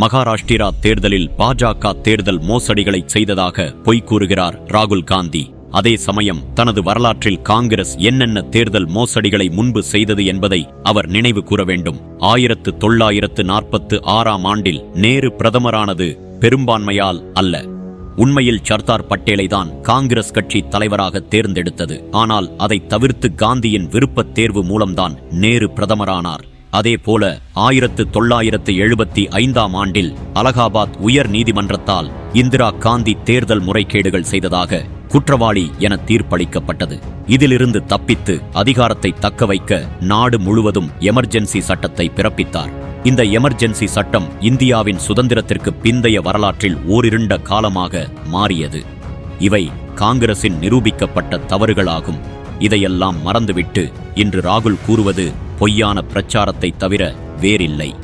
மகாராஷ்டிரா தேர்தலில் பாஜக தேர்தல் மோசடிகளை செய்ததாக பொய் கூறுகிறார் ராகுல் காந்தி. அதே சமயம் தனது வரலாற்றில் காங்கிரஸ் என்னென்ன தேர்தல் மோசடிகளை முன்பு செய்தது என்பதை அவர் நினைவு கூற வேண்டும். ஆயிரத்து தொள்ளாயிரத்து நாற்பத்து ஆறாம் ஆண்டில் நேரு பிரதமரானது பெரும்பான்மையால் அல்ல. உண்மையில் சர்தார் பட்டேலை தான் காங்கிரஸ் கட்சி தலைவராக தேர்ந்தெடுத்தது. ஆனால் அதை தவிர்த்து காந்தியின் விருப்பத் தேர்வு மூலம்தான் நேரு பிரதமரானார். அதேபோல ஆயிரத்து தொள்ளாயிரத்து எழுபத்தி ஐந்தாம் ஆண்டில் அலகாபாத் உயர் நீதிமன்றத்தால் இந்திரா காந்தி தேர்தல் முறைகேடுகள் செய்ததாக குற்றவாளி என தீர்ப்பளிக்கப்பட்டது. இதிலிருந்து தப்பித்து அதிகாரத்தை தக்க வைக்க நாடு முழுவதும் எமர்ஜென்சி சட்டத்தை பிறப்பித்தார். இந்த எமர்ஜென்சி சட்டம் இந்தியாவின் சுதந்திரத்திற்கு பிந்தைய வரலாற்றில் ஓரிருண்ட காலமாக மாறியது. இவை காங்கிரசின் நிரூபிக்கப்பட்ட தவறுகளாகும். இதையெல்லாம் மறந்துவிட்டு இன்று ராகுல் கூறுவது பொய்யான பிரச்சாரத்தை தவிர வேறில்லை.